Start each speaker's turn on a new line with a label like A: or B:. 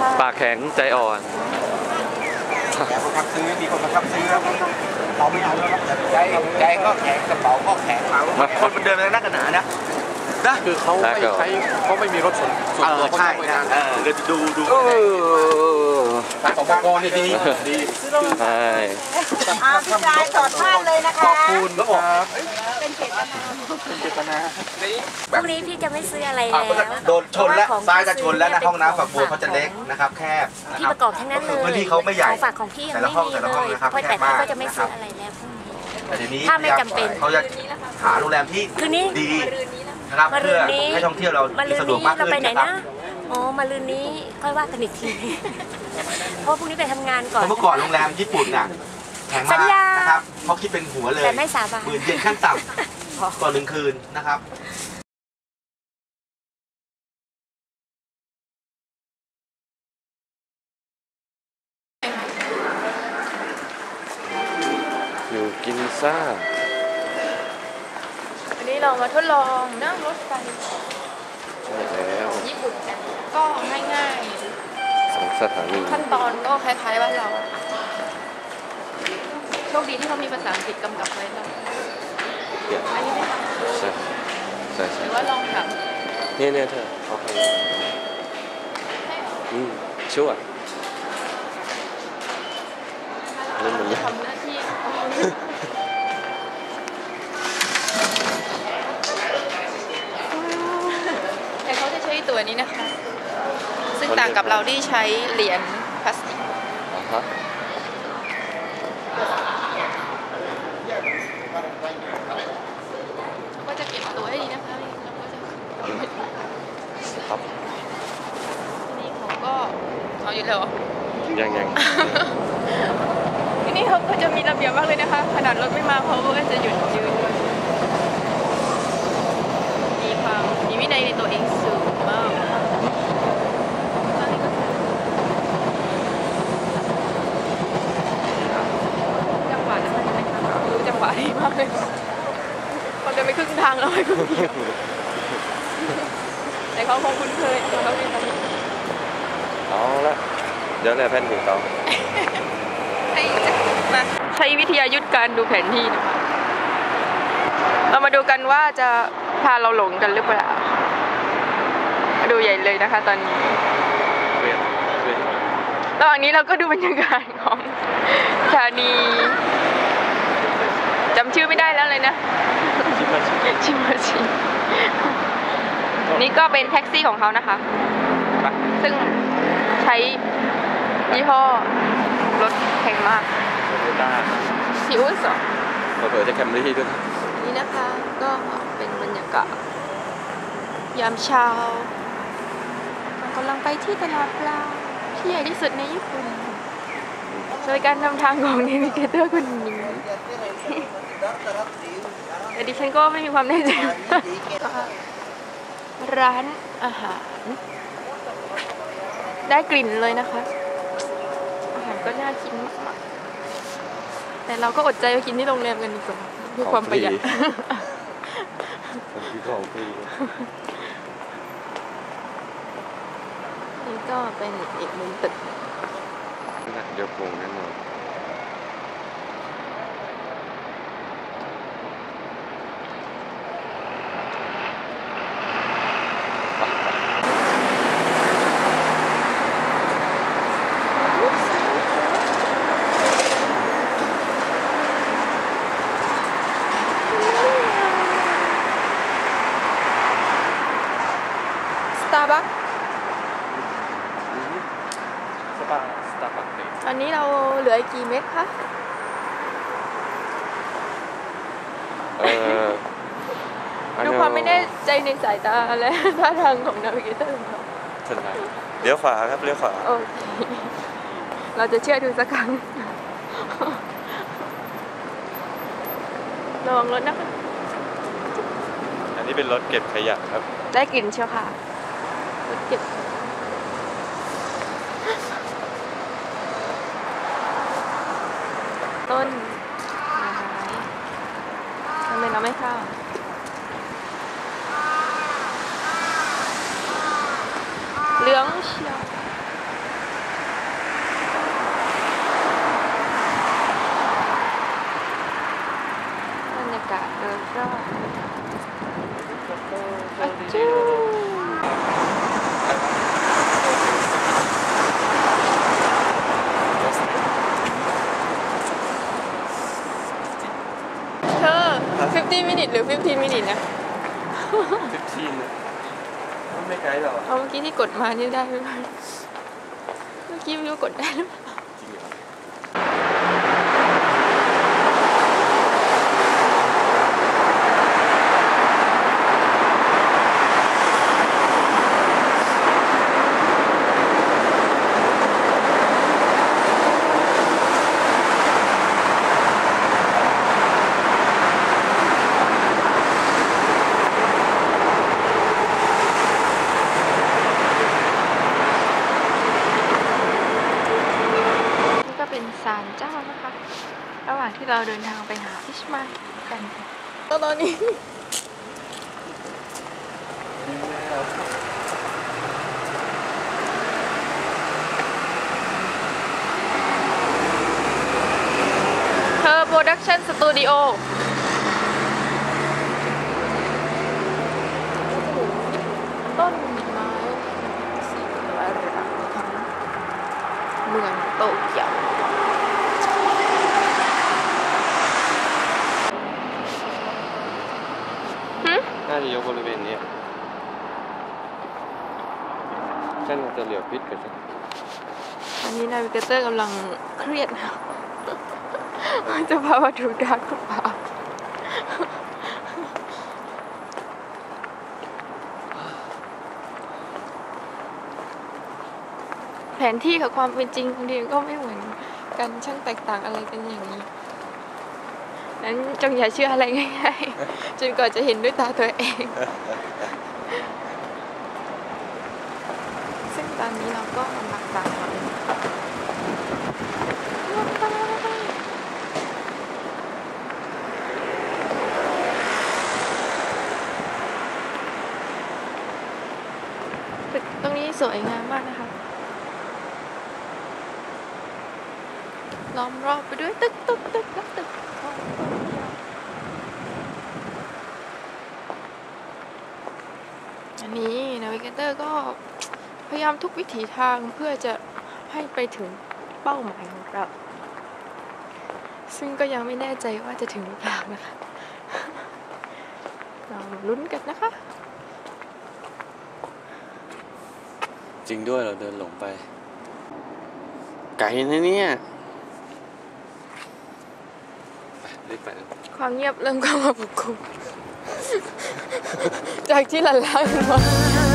A: ค่ะ
B: ปากแข็งใจอ่อน
C: แต่คนทักซื้อมีคนมาทักซื้อแล้วเราไม่เอาแล้วครับใจใจก็แข็งกระเป๋าก็แข็งคนมันเดินไปนักกันหนานะนะ
D: คือเขาไม่ใช้เขาไม่มีรถส่วนส่วน
C: เอ
D: ตัว
C: อใช่นะเออเดี๋ยวดูดู
B: เออ
D: ทางสปกรนี่ที่นี่ดี
B: ใช่
A: อาพี่ชายสอดบ้านเลยนะคะ
D: ขอบคุณครับ
A: พรุ่งนี้พี่จะไม่ซื้ออะไรแล้ว
C: โดนชนแล้วซ้ายจะชนแล้วนะห้องน้ำฝักบัวเขาจะเล็กนะครับแคบนะ
A: ที่
C: ครับ
A: ประกอบทั้งนั้นเลย
C: พื้นที่เขาไม่ใหญ่
A: ของฝากของพี่ยัง
C: แต่
A: ไม่
C: ละห้อง
A: มี
C: แต่ละ
A: เล
C: ห้อง
A: ย
C: นะครับ
A: เพราะแต่
C: แคบมาก
A: พี่ก็จะไม่ซื้ออะไรแล้วพรุ่งนี้
C: แต่เดี๋ยวนี้
A: ถ้าไม่จำเป็น
C: เขาจะหาโรงแรมที่
A: คืนนี้
C: ดีนะครับ
A: มารื
C: เพื่อน
A: นี้
C: ให้ท่องเที่ยวเรา
A: มาลืน
C: สะดวก
A: นี้
C: มาก
A: เรา
C: ขึ้น
A: ไปไหน
C: นะครั
A: นะ
C: บ
A: อ๋อมาลืนนี้ค่อยว่ากันอีกทีเพราะพรุ่งนี้ไปทำงานก่อน
C: เมื่อก่อนโรงแรมญี่ปุ่นน่ะแพง
A: สั
C: มาก
A: ญญา
C: นะครับเขาคิดเป็นหัวเลย
A: แต่ไม่สาบาน
C: หมื่นเยนขั้นต่ำ ต่อหนึ่งคืนนะครับ
B: อยู่กินซ่า
E: วันนี้เรามาทดลองนั่งรถไฟ
B: ใช่แล้ว
E: ญี่ปุ่นกัน ก็ง่าย
B: สองสถานี
E: ๆ ขั้นตอนก็คล้ายๆบ้านเราโชคดีที่เขามีภาษาอังกฤษกำกับไว้เรา
B: เดี๋ยว
E: อันนี้ไม่ท
B: ใช่ใช่ำ
E: ห
B: ใช่
E: รือว่าลองถาม
B: เนี่ยเนี่ยเธอโอเคอืมชั่วเล่นหมดเลย
E: ทำหน้าที่แต่เขาจะใช้ตัวนี้นะคะ ซึ่งต่างกับเราที่ใช้เหรียญพลาสติก
B: อ่าฮะ
E: เขาก็จะเก็บตัวให้ดีนะคะเราก็จะ
B: ครับ
E: ทีนี้เขาก็เอาอยู่แล้วเหรอ
B: ยังยัง
E: ทีนี้เขาก็จะมีระเบียบมากเลยนะคะ ขนาดรถไม่มาเขาก็จะหยุดยืนด้วยมีความมีวินัยในตัวเองสูงมากตอนนี้ก็จังหวะนะคะใช่ไหมคะรู้จังหวะดีมากเลยเขาจะไปครึ่งทางแล้วไปครึ่งเดียวแต่ เขาคงคุ้นเคยเขาเป็นคน
B: เอาละเดี๋ยวแหละแผ่นถึงเขา
E: ให้มาใช้วิทยายุทธการดูแผนที่นะคะเรามาดูกันว่าจะพาเราหลงกันหรือเปล่า ดูใหญ่เลยนะคะตอนนี้
B: เวียนเวียน
E: ระหว่างนี้เราก็ดูบรรยากาศของสถานีจำชื่อไม่ได้แล้วเลยนะ
B: ชิมาชิ
E: ชิมาชิ นี่ก็เป็นแท็กซี่ของเขานะคะ
B: ไป
E: ซึ่งใช้ยี่ห้อรถแพงมาก
B: โตโยต้า
E: ซิวสอง
B: เผื่อๆจะแคมรี่ด้วย
E: นี่นะคะก็เป็นบรรยากาศยามเช้าเรากำลังไปที่ตลาดปลาที่ใหญ่ที่สุดในญี่ปุ่น โดยการนำทางของเนวิเกเตอร์คนนี้แต่ดิฉันก็ไม่มีความแน่ใจว่า ร้านอาหาร ได้กลิ่นเลยนะคะ อาหารก็น่ากินมากๆแต่เราก็อดใจไปกินที่โรงแรมกันดีกว่าเพื่อความประหยัด
B: ผมคือของฟรี
E: นี่ก็เป็นอีกมุมตึก
B: นะเดี๋ยวโกงแน่นอน
E: สตาร์บัค
B: สปาสตาร์บัคเลย
E: ตอนนี้เราเหลื ออีกกี่เม็ดคะ
B: เอออัน
E: ดู
B: เนี้ย
E: ความไม่แน่ใจในสายตาและท่าทางของนาวิเกเตอร์ของเรา
B: ถนนเลี้ยวขวาครับเลี้ยวขวา
E: โอเคเราจะเชื่อดูสักครั้งระวังรถนะคะ
B: อันนี้เป็นรถเก็บขยะครับ
E: ได้กลิ่นเชียวค่ะรถเก็บ ต้นทำไมเราไม่เข้าเหลืองเชียวบรรยากาศโอยรอบจู ทหรือ 15มินิทนะ
B: ฟิฟทีนมันไม่ไกลหรอก
E: เอาเมื่อกี้ที่กดมานี่ได้ไหมเมื่อกี้ไม่รู้กดได้หรือเปล่า นี่ก็เป็นศาลเจ้านะคะ ระหว่าง ที่เราเดินทางไปหาฟิชมันกันตอนนี้เธอโปรดักชั่นสตูดิโอต้นไม้สีอรุณทั้งเมืองโตเกียว
B: น่า จะยกบริเวณนี้ยฉันจะเหลียวพิษกันสิ
E: อันนี้นาวิกเตอร์กำลังเครียดนะจะพามาถูกดักหรือเปล่าแผนที่กับความเป็นจริงบางทีก็ไม่เหมือนกันช่างแตกต่างอะไรกันอย่างนี้ นั้นจงอย่าเชื่ออะไรง่ายๆจนกว่าจะเห็นด้วยตาตัวเอง ซึ่งตอนนี้เราก็กำลังตามมาตึกตรงนี้สวยงามมากนะคะ ล้อมรอบไปด้วยตึกตึกตึกและตึก นนี้นาวิกเตอร์ก็พยายามทุกวิถีทางเพื่อจะให้ไปถึงเป้าหมายของเรา ซึ่งก็ยังไม่แน่ใจว่าจะถึงหรือเปล่านะคะ เราลุ้นกันนะคะ
B: จริงด้วยเราเดินหลงไป ไกลนะเนี่ยไปรีบไปเลย
E: ความเงียบเริ่มเข้ามาปกคลุม จากที่หลั่นล้ามา